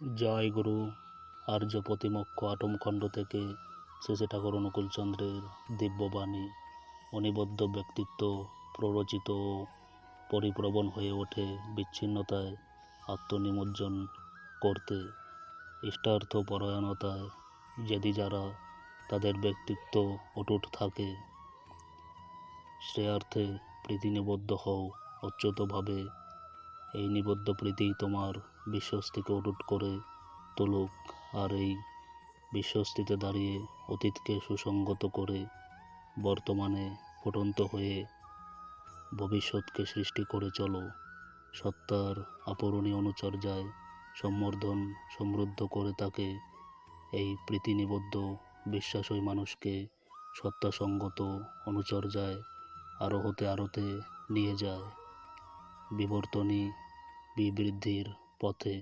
জয় গুরু আর্য প্রতিমক্ষ আটমখণ্ড থেকে শেষে ঠাকুর অনুকূলচন্দ্রের দিব্যবাণী, অনিবদ্ধ ব্যক্তিত্ব, প্ররোচিত পরিপ্রবণ হয়ে ওঠে বিচ্ছিন্নতায়, আত্মনিমজ্জন করতে, ইষ্টার্থ পরায়ণতায়, যেদি যারা তাদের ব্যক্তিত্ব অটুট থাকে, শ্রেয়ার্থে প্রীতি নিবদ্ধ হও অচ্যুতভাবে এই নিবদ্ধ প্রীতি তোমার বিশ্বস্তিকে অটুট করে তুলুক আর এই বিশ্বস্তিতে দাঁড়িয়ে অতীতকে সুসংগত করে বর্তমানে ফুটন্ত হয়ে ভবিষ্যৎকে সৃষ্টি করে চলো। সত্তার আপরণীয় অনুচর্যায় সম্বর্ধন সমৃদ্ধ করে তাকে এই প্রীতিনিবদ্ধ বিশ্বাসই মানুষকে সত্তাসঙ্গত অনুচর্যায় আরও হতে আরোতে নিয়ে যায়। বিবর্তনী বিবৃদ্ধির পথে